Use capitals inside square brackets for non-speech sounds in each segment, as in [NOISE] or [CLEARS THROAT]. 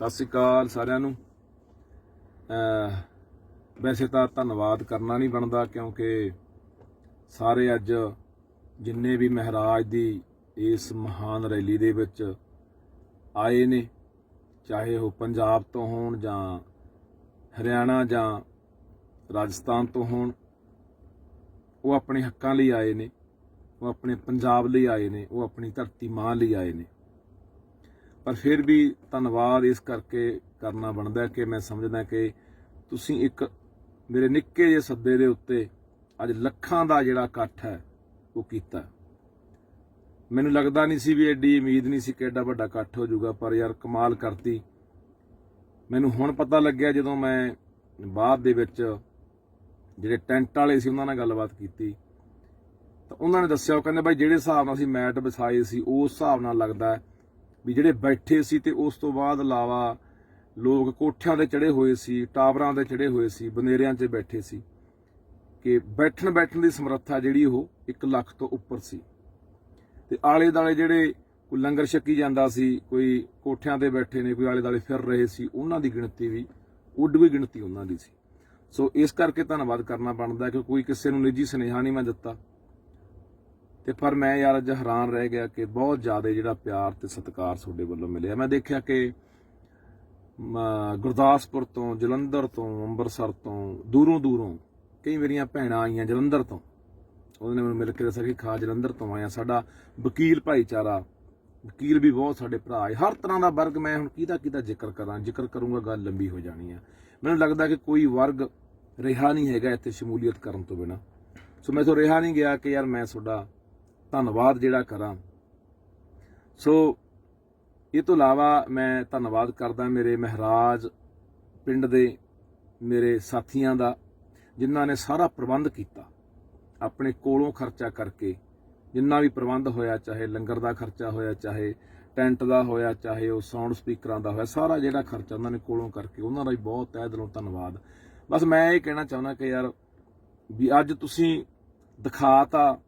ਸਤਿ ਸ਼੍ਰੀ ਅਕਾਲ ਸਾਰਿਆਂ ਨੂੰ। ਵੈਸੇ ਤਾਂ ਧੰਨਵਾਦ ਕਰਨਾ ਨਹੀਂ ਬਣਦਾ ਕਿਉਂਕਿ ਸਾਰੇ ਅੱਜ ਜਿੰਨੇ ਵੀ ਮਹਾਰਾਜ ਦੀ ਇਸ ਮਹਾਨ ਰੈਲੀ ਦੇ ਵਿੱਚ ਆਏ ਨੇ, ਚਾਹੇ ਉਹ ਪੰਜਾਬ ਤੋਂ ਹੋਣ ਜਾਂ ਹਰਿਆਣਾ ਜਾਂ ਰਾਜਸਥਾਨ ਤੋਂ ਹੋਣ, ਉਹ ਆਪਣੇ ਹੱਕਾਂ ਲਈ ਆਏ ਨੇ, ਉਹ ਆਪਣੇ ਪੰਜਾਬ ਲਈ ਆਏ ਨੇ, ਉਹ ਆਪਣੀ ਧਰਤੀ ਮਾਂ ਲਈ ਆਏ ਨੇ। ਪਰ ਫਿਰ ਵੀ ਧੰਨਵਾਦ ਇਸ ਕਰਕੇ ਕਰਨਾ ਬਣਦਾ ਕਿ ਮੈਂ ਸਮਝਦਾ ਕਿ ਤੁਸੀਂ ਇੱਕ ਮੇਰੇ ਨਿੱਕੇ ਜਿਹੇ ਸੱਦੇ ਦੇ ਉੱਤੇ ਅੱਜ ਲੱਖਾਂ ਦਾ ਜਿਹੜਾ ਇਕੱਠ ਹੈ, ਉਹ ਕੀਤਾ ਮੈਨੂੰ ਲੱਗਦਾ ਨਹੀਂ ਸੀ ਵੀ ਐਡੀ ਉਮੀਦ ਨਹੀਂ ਸੀ ਕਿ ਐਡਾ ਵੱਡਾ ਇਕੱਠ ਹੋ ਜਾਊਗਾ, ਪਰ ਯਾਰ ਕਮਾਲ ਕਰਤੀ। ਮੈਨੂੰ ਹੁਣ ਪਤਾ ਲੱਗਿਆ ਜਦੋਂ ਮੈਂ ਬਾਅਦ ਦੇ ਵਿੱਚ ਜਿਹੜੇ ਟੈਂਟ ਵਾਲੇ ਸੀ, ਉਹਨਾਂ ਨਾਲ ਗੱਲਬਾਤ ਕੀਤੀ। ਤਾਂ ਉਹਨਾਂ ਨੇ ਦੱਸਿਆ, ਉਹ ਕਹਿੰਦੇ, ਬਾਈ, ਜਿਹੜੇ ਹਿਸਾਬ ਨਾਲ ਅਸੀਂ ਮੈਟ ਵਿਛਾਏ ਸੀ, ਉਸ ਹਿਸਾਬ ਨਾਲ ਲੱਗਦਾ ਵੀ ਜਿਹੜੇ ਬੈਠੇ ਸੀ ਤੇ ਉਸ ਤੋਂ ਬਾਅਦ ਇਲਾਵਾ ਲੋਕ ਕੋਠਿਆਂ ਤੇ ਚੜੇ ਹੋਏ ਸੀ, ਟਾਵਰਾਂ ਤੇ ਚੜੇ ਹੋਏ ਸੀ, ਬਨੇਰਿਆਂ 'ਚ ਬੈਠੇ ਸੀ ਕਿ ਬੈਠਣ ਬੈਠਣ ਦੀ ਸਮਰੱਥਾ ਜਿਹੜੀ ਉਹ 1 ਲੱਖ ਤੋਂ ਉੱਪਰ ਸੀ। ਤੇ ਆਲੇ ਦਾਲੇ ਜਿਹੜੇ ਕੋਈ ਲੰਗਰ ਛਕੀ ਜਾਂਦਾ ਸੀ, ਕੋਈ ਕੋਠਿਆਂ ਤੇ ਬੈਠੇ ਨੇ, ਕੋਈ ਆਲੇ ਦਾਲੇ ਫਿਰ ਰਹੇ ਸੀ, ਉਹਨਾਂ ਦੀ ਗਿਣਤੀ ਵੀ ਉੱਡਵੀ ਗਿਣਤੀ ਉਹਨਾਂ ਦੀ ਸੀ। ਸੋ ਇਸ ਕਰਕੇ ਧੰਨਵਾਦ ਕਰਨਾ ਬਣਦਾ ਕਿ ਕੋਈ ਕਿਸੇ ਨੂੰ ਨਿੱਜੀ ਸੁਨੇਹਾ ਨਹੀਂ ਮੈਂ ਦਿੱਤਾ। ਤੇ ਪਰ ਮੈਂ ਯਾਰ ਅੱਜ ਹੈਰਾਨ ਰਹਿ ਗਿਆ ਕਿ ਬਹੁਤ ਜ਼ਿਆਦਾ ਜਿਹੜਾ ਪਿਆਰ ਤੇ ਸਤਿਕਾਰ ਤੁਹਾਡੇ ਵੱਲੋਂ ਮਿਲਿਆ। ਮੈਂ ਦੇਖਿਆ ਕਿ ਗੁਰਦਾਸਪੁਰ ਤੋਂ, ਜਲੰਧਰ ਤੋਂ, ਅੰਮ੍ਰਿਤਸਰ ਤੋਂ, ਦੂਰੋਂ ਦੂਰੋਂ ਕਈ ਮੇਰੀਆਂ ਭੈਣਾਂ ਆਈਆਂ ਜਲੰਧਰ ਤੋਂ। ਉਹਨਾਂ ਨੇ ਮੈਨੂੰ ਮਿਲ ਕੇ ਦੱਸਿਆ ਕਿ ਖਾ ਜਲੰਧਰ ਤੋਂ ਆਇਆ। ਸਾਡਾ ਵਕੀਲ ਭਾਈਚਾਰਾ, ਵਕੀਲ ਵੀ ਬਹੁਤ ਸਾਡੇ ਭਰਾ ਹੈ ਹਰ ਤਰ੍ਹਾਂ ਦਾ ਵਰਗ ਮੈਂ ਹੁਣ ਕਿਹਦਾ ਕਿਹਦਾ ਜ਼ਿਕਰ ਕਰਾਂ, ਜ਼ਿਕਰ ਕਰੂੰਗਾ, ਗੱਲ ਲੰਬੀ ਹੋ ਜਾਣੀ ਆ। ਮੈਨੂੰ ਲੱਗਦਾ ਕਿ ਕੋਈ ਵਰਗ ਰਿਹਾ ਨਹੀਂ ਹੈਗਾ ਇੱਥੇ ਸ਼ਮੂਲੀਅਤ ਕਰਨ ਤੋਂ ਬਿਨਾ। ਸੋ ਮੈਂ ਤੋਂ ਰਿਹਾ ਨਹੀਂ ਗਿਆ ਕਿ ਯਾਰ ਮੈਂ ਤੁਹਾਡਾ ਧੰਨਵਾਦ ਜਿਹੜਾ ਕਰਾਂ। ਸੋ, ਇਹ ਤੋਂ ਇਲਾਵਾ ਮੈਂ ਧੰਨਵਾਦ ਕਰਦਾ ਮੇਰੇ ਮਹਾਰਾਜ ਪਿੰਡ ਦੇ, ਮੇਰੇ ਸਾਥੀਆਂ ਦਾ, ਜਿਨ੍ਹਾਂ ਨੇ ਸਾਰਾ ਪ੍ਰਬੰਧ ਕੀਤਾ। ਆਪਣੇ ਕੋਲੋਂ ਖਰਚਾ ਕਰਕੇ, ਜਿੰਨਾ ਵੀ ਪ੍ਰਬੰਧ ਹੋਇਆ, ਚਾਹੇ ਲੰਗਰ ਦਾ ਖਰਚਾ ਹੋਇਆ, ਚਾਹੇ ਟੈਂਟ ਦਾ ਹੋਇਆ, ਚਾਹੇ ਉਹ ਸਾਊਂਡ ਸਪੀਕਰਾਂ ਦਾ ਹੋਇਆ, ਸਾਰਾ ਜਿਹੜਾ ਖਰਚਾ ਉਹਨਾਂ ਨੇ ਕੋਲੋਂ ਕਰਕੇ, ਉਹਨਾਂ ਦਾ ਵੀ ਬਹੁਤ ਤਹਿ ਦਿਲੋਂ ਧੰਨਵਾਦ। ਬਸ ਮੈਂ ਇਹ ਕਹਿਣਾ ਚਾਹੁੰਦਾ ਕਿ ਯਾਰ, ਵੀ ਅੱਜ ਤੁਸੀਂ ਦਿਖਾਤਾ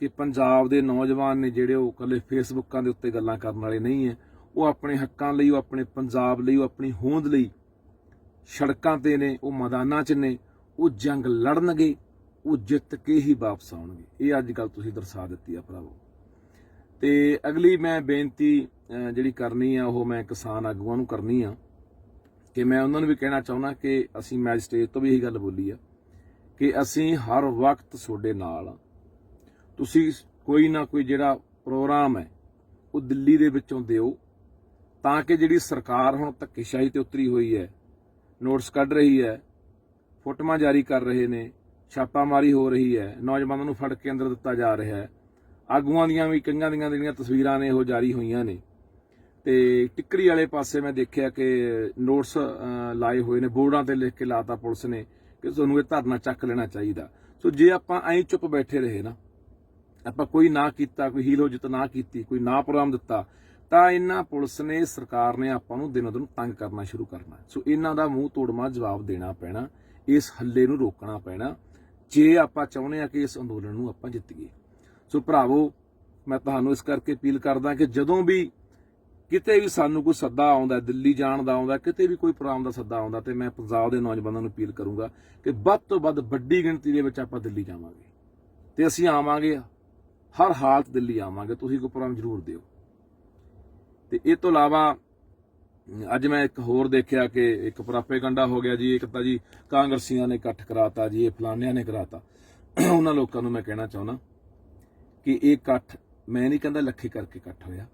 ਕਿ ਪੰਜਾਬ ਦੇ ਨੌਜਵਾਨ ਨੇ ਜਿਹੜੇ ਉਹ ਕੱਲੇ ਫੇਸਬੁੱਕਾਂ ਦੇ ਉੱਤੇ ਗੱਲਾਂ ਕਰਨ ਵਾਲੇ ਨਹੀਂ ਹੈ, ਉਹ ਆਪਣੇ ਹੱਕਾਂ ਲਈ, ਉਹ ਆਪਣੇ ਪੰਜਾਬ ਲਈ, ਉਹ ਆਪਣੀ ਹੋਂਦ ਲਈ ਸੜਕਾਂ ਤੇ ਨੇ, ਉਹ ਮੈਦਾਨਾਂ 'ਚ ਨੇ, ਉਹ ਜੰਗ ਲੜਨਗੇ, ਉਹ ਜਿੱਤ ਕੇ ਹੀ ਵਾਪਸ ਆਉਣਗੇ। ਇਹ ਅੱਜ ਕੱਲ ਤੁਸੀਂ ਦਰਸਾ ਦਿੱਤੀ ਆ ਭਰਾਵੋ। ਤੇ ਅਗਲੀ ਮੈਂ ਬੇਨਤੀ ਜਿਹੜੀ ਕਰਨੀ ਆ, ਉਹ ਮੈਂ ਕਿਸਾਨ ਆਗੂਆਂ ਨੂੰ ਕਰਨੀ ਆ ਕਿ ਮੈਂ ਉਹਨਾਂ ਨੂੰ ਵੀ ਕਹਿਣਾ ਚਾਹੁੰਦਾ ਕਿ ਅਸੀਂ ਮੈਜ ਤੋਂ ਵੀ ਇਹੀ ਗੱਲ ਬੋਲੀ ਆ ਕਿ ਅਸੀਂ ਹਰ ਵਕਤ ਤੁਹਾਡੇ ਨਾਲ ਆ। ਤੁਸੀਂ ਕੋਈ ਨਾ ਕੋਈ ਜਿਹੜਾ ਪ੍ਰੋਗਰਾਮ ਹੈ, ਉਹ ਦਿੱਲੀ ਦੇ ਵਿੱਚੋਂ ਦਿਓ, ਤਾਂ ਕਿ ਜਿਹੜੀ ਸਰਕਾਰ ਹੁਣ ਧੱਕੇਸ਼ਾਹੀ ਤੇ ਉਤਰੀ ਹੋਈ ਹੈ, ਨੋਟਸ ਕੱਢ ਰਹੀ ਹੈ, ਫੋਟੋਆਂ ਜਾਰੀ ਕਰ ਰਹੇ ਨੇ, ਛਾਪਾਮਾਰੀ ਹੋ ਰਹੀ ਹੈ, ਨੌਜਵਾਨਾਂ ਨੂੰ ਫੜ ਕੇ ਅੰਦਰ ਦਿੱਤਾ ਜਾ ਰਿਹਾ ਹੈ, ਆਗੂਆਂ ਦੀਆਂ ਵੀ ਕਈਆਂ ਦੀਆਂ ਜਿਹੜੀਆਂ ਤਸਵੀਰਾਂ ਨੇ ਉਹ ਜਾਰੀ ਹੋਈਆਂ ਨੇ। ਤੇ ਟਿੱਕਰੀ ਵਾਲੇ ਪਾਸੇ ਮੈਂ ਦੇਖਿਆ ਕਿ ਨੋਟਸ ਲਾਏ ਹੋਏ ਨੇ, ਬੋਰਡਾਂ ਤੇ ਲਿਖ ਕੇ ਲਾਤਾ ਪੁਲਿਸ ਨੇ ਕਿ ਤੁਹਾਨੂੰ ਇਹ ਧਰਨਾ ਚੱਕ ਲੈਣਾ ਚਾਹੀਦਾ। ਸੋ ਜੇ ਆਪਾਂ ਐਂ ਚੁੱਪ ਬੈਠੇ ਰਹੇ ਨਾ ਆਪਾਂ ਕੋਈ ਨਾ ਕੀਤਾ, ਕੋਈ ਹੀਲੋ ਜਿੱਤ ਨਾ ਕੀਤੀ, ਕੋਈ ਨਾ ਪ੍ਰੋਗਰਾਮ ਦਿੱਤਾ, ਤਾਂ ਇਹਨਾਂ ਪੁਲਿਸ ਨੇ, ਸਰਕਾਰ ਨੇ ਆਪਾਂ ਨੂੰ ਦਿਨੋ ਦਿਨ ਤੰਗ ਕਰਨਾ ਸ਼ੁਰੂ ਕਰਨਾ। ਸੋ ਇਹਨਾਂ ਦਾ ਮੂੰਹ ਤੋੜਮਾ ਜਵਾਬ ਦੇਣਾ ਪੈਣਾ, ਇਸ ਹੱਲੇ ਨੂੰ ਰੋਕਣਾ ਪੈਣਾ, ਜੇ ਆਪਾਂ ਚਾਹੁੰਦੇ ਆ ਕਿ ਇਸ ਅੰਦੋਲਨ ਨੂੰ ਆਪਾਂ ਜਿੱਤੀਏ। ਸੋ ਭਰਾਵੋ, ਮੈਂ ਤੁਹਾਨੂੰ ਇਸ ਕਰਕੇ ਅਪੀਲ ਕਰਦਾ ਕਿ ਜਦੋਂ ਵੀ ਕਿਤੇ ਵੀ ਸਾਨੂੰ ਕੋਈ ਸੱਦਾ ਆਉਂਦਾ, ਦਿੱਲੀ ਜਾਣ ਦਾ ਆਉਂਦਾ, ਕਿਤੇ ਵੀ ਕੋਈ ਪ੍ਰੋਗਰਾਮ ਦਾ ਸੱਦਾ ਆਉਂਦਾ, ਤੇ ਮੈਂ ਪੰਜਾਬ ਦੇ ਨੌਜਵਾਨਾਂ ਨੂੰ ਅਪੀਲ ਕਰੂੰਗਾ ਕਿ ਵੱਧ ਤੋਂ ਵੱਧ ਵੱਡੀ ਗਿਣਤੀ ਦੇ ਵਿੱਚ ਆਪਾਂ ਦਿੱਲੀ ਜਾਵਾਂਗੇ। ਤੇ ਅਸੀਂ ਆਵਾਂਗੇ ਹਰ ਹਾਲਤ ਦਿੱਲੀ ਆਵਾਂਗੇ, ਤੁਸੀਂ ਕੋਈ ਜ਼ਰੂਰ ਦਿਓ। ਤੇ ਇਹ ਤੋਂ ਇਲਾਵਾ, ਅੱਜ ਮੈਂ ਇੱਕ ਹੋਰ ਦੇਖਿਆ ਕਿ ਇੱਕ ਪ੍ਰਾਪੇਗੰਡਾ ਹੋ ਗਿਆ ਜੀ, ਇੱਕ ਤਾਂ ਜੀ ਕਾਂਗਰਸੀਆਂ ਨੇ ਇਕੱਠ ਕਰਾਤਾ ਜੀ, ਇਹ ਫਲਾਨਿਆਂ ਨੇ ਕਰਾਤਾ। ਉਹਨਾਂ ਲੋਕਾਂ ਨੂੰ ਮੈਂ ਕਹਿਣਾ ਚਾਹੁੰਦਾ ਕਿ ਇਹ ਇਕੱਠ ਮੈਂ ਨਹੀਂ ਕਹਿੰਦਾ ਲੱਖੇ ਕਰਕੇ ਇਕੱਠ ਹੋਇਆ।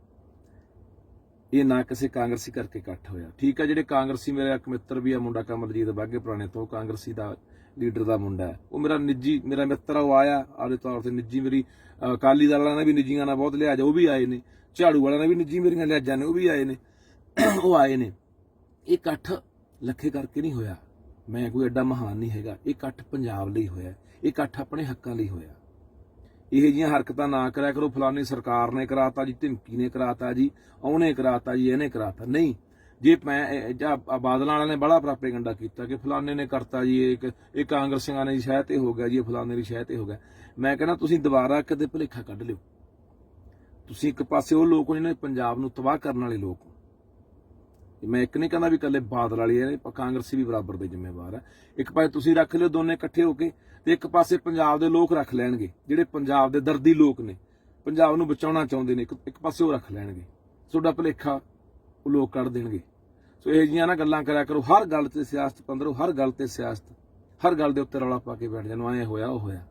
ਇਹ ਨਾ ਕਿਸੇ ਕਾਂਗਰਸੀ ਕਰਕੇ ਇਕੱਠ ਹੋਇਆ। ਠੀਕ ਹੈ, ਜਿਹੜੇ ਕਾਂਗਰਸੀ ਮੇਰਾ ਇੱਕ ਮਿੱਤਰ ਵੀ ਆ, ਮੁੰਡਾ ਕਮਲਜੀਤ ਬਾਗੇ ਪੁਰਾਣੇ ਤੋਂ ਕਾਂਗਰਸੀ ਦਾ ਲੀਡਰ ਦਾ ਮੁੰਡਾ ਹੈ। ਉਹ ਮੇਰਾ ਨਿੱਜੀ, ਮੇਰਾ ਮਿੱਤਰ ਉਹ ਆਇਆ। ਆਪਦੇ ਤੌਰ ਤੇ ਨਿੱਜੀ ਮੇਰੀ ਅਕਾਲੀ ਦਲ ਵਾਲਿਆਂ ਨੇ ਵੀ ਨਿੱਜੀਆਂ ਨਾਲ ਬਹੁਤ ਲਿਹਾਜ਼, ਉਹ ਵੀ ਆਏ ਨੇ। ਝਾੜੂ ਵਾਲਿਆਂ ਨੇ ਵੀ ਨਿੱਜੀ ਮੇਰੀਆਂ ਲਿਹਾਜ਼ਾਂ ਨੇ, ਉਹ ਵੀ ਆਏ ਨੇ। [CLEARS THROAT] ਉਹ ਆਏ ਨੇ। ਇਹ ਇਕੱਠ ਲੱਖੇ ਕਰਕੇ ਨਹੀਂ ਹੋਇਆ। ਮੈਂ ਕੋਈ ਐਡਾ ਮਹਾਨ ਨਹੀਂ ਹੈਗਾ। ਇਹ ਇਕੱਠ ਪੰਜਾਬ ਲਈ ਹੋਇਆ। ਇਹ ਇਕੱਠ ਆਪਣੇ ਹੱਕਾਂ ਲਈ ਹੋਇਆ। ਇਹ ਜੀਆਂ ਹਰਕਤਾਂ ਨਾ ਕਰਿਆ ਕਰੋ। ਫਲਾਨੀ ਸਰਕਾਰ ਨੇ ਕਰਾਤਾ ਜੀ, ਧਮਕੀ ਨੇ ਕਰਾਤਾ ਜੀ, ਉਹਨੇ ਕਰਾਤਾ ਜੀ, ਇਹਨੇ ਕਰਾਤਾ। ਨਹੀਂ ਜੇ ਮੈਂ ਜਾਂ ਬਾਦਲਾਂ ਵਾਲਿਆਂ ਨੇ ਬੜਾ ਪ੍ਰਾਪੇਗੰਡਾ ਕੀਤਾ ਕਿ ਫਲਾਣੇ ਨੇ ਕਰਤਾ ਜੀ ਇਹ ਇੱਕ- ਇਹ ਕਾਂਗਰਸੀਆਂ ਨੇ ਸ਼ਹਿ ਤੇ ਹੋ ਗਿਆ ਜੀ, ਇਹ ਫਲਾਣੇ ਦੀ ਸ਼ਹਿ ਤੇ ਹੋ ਗਿਆ। ਮੈਂ ਕਹਿੰਦਾ ਤੁਸੀਂ ਦੁਬਾਰਾ ਕਦੇ ਭੁਲੇਖਾ ਕੱਢ ਲਿਓ। ਤੁਸੀਂ ਇੱਕ ਪਾਸੇ ਉਹ ਲੋਕ ਹੋ ਜਿਹਨਾਂ ਪੰਜਾਬ ਨੂੰ ਤਬਾਹ ਕਰਨ ਵਾਲੇ ਲੋਕ ਹੋ ਮੈਂ ਇੱਕ ਨਹੀਂ ਕਹਿੰਦਾ ਵੀ ਇਕੱਲੇ ਬਾਦਲ ਵਾਲੀ ਹੈ ਕਾਂਗਰਸੀ ਵੀ ਬਰਾਬਰ ਦੇ ਜ਼ਿੰਮੇਵਾਰ ਹੈ ਇੱਕ ਪਾਸੇ ਤੁਸੀਂ ਰੱਖ ਲਿਓ ਦੋਨੇ ਇਕੱਠੇ ਹੋ ਕੇ ਤੇ ਇੱਕ ਪਾਸੇ ਪੰਜਾਬ ਦੇ ਲੋਕ ਰੱਖ ਲੈਣਗੇ, ਜਿਹੜੇ ਪੰਜਾਬ ਦੇ ਦਰਦੀ ਲੋਕ ਨੇ। ਪੰਜਾਬ ਨੂੰ ਬਚਾਉਣਾ ਚਾਹੁੰਦੇ ਨੇ, ਇੱਕ ਇੱਕ ਪਾਸੇ ਉਹ ਰੱਖ ਲੈਣਗੇ। ਤੁਹਾਡਾ ਭਲੇਖਾ ਉਹ ਲੋਕ ਕੱਢ ਦੇਣਗੇ। ਸੋ ਇਹ ਜੀਆਂ ਨਾ ਗੱਲਾਂ ਕਰਿਆ ਕਰੋ। ਹਰ ਗੱਲ ਤੇ ਸਿਆਸਤ ਪੰਦਰੋ, ਹਰ ਗੱਲ ਤੇ ਸਿਆਸਤ, ਹਰ ਗੱਲ ਦੇ ਉੱਤੇ ਰੌਲਾ ਪਾ ਕੇ ਬੈਠ ਜਾਣੋ। ਐ ਹੋਇਆ, ਉਹ ਹੋਇਆ।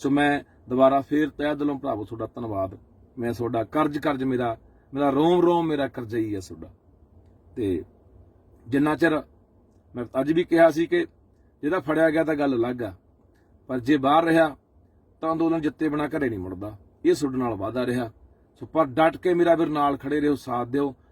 ਸੋ ਮੈਂ ਦੁਬਾਰਾ ਫੇਰ ਤਹਿ ਦਿਲੋਂ ਭਰਾਵੋ, ਤੁਹਾਡਾ ਧੰਨਵਾਦ। ਮੈਂ ਤੁਹਾਡਾ ਕਰਜ਼ ਕਰਜ਼ ਮੇਰਾ ਮੇਰਾ ਰੋਮ ਰੋਮ ਮੇਰਾ ਕਰਜ਼ਈ ਹੈ ਤੁਹਾਡਾ। ਤੇ ਜਿੰਨਾ ਚਿਰ ਮੈਂ ਅੱਜ ਵੀ ਕਿਹਾ ਸੀ ਕਿ ਜਿਹਦਾ ਫੜਿਆ ਗਿਆ ਤਾਂ ਗੱਲ ਅਲੱਗ ਆ, ਪਰ ਜੇ ਬਾਹਰ ਰਿਹਾ ਤਾਂ ਅੰਦੋਲਨ ਜਿੱਤੇ ਬਿਨਾ ਘਰੇ ਨਹੀਂ ਮੁੜਦਾ। ਇਹ ਤੁਹਾਡੇ ਨਾਲ ਵਾਦਾ ਰਿਹਾ। ਸੋ ਪਰ ਡਟ ਕੇ ਮੇਰਾ ਵੀਰ ਨਾਲ ਖੜੇ ਰਹੋ, ਸਾਥ ਦਿਓ।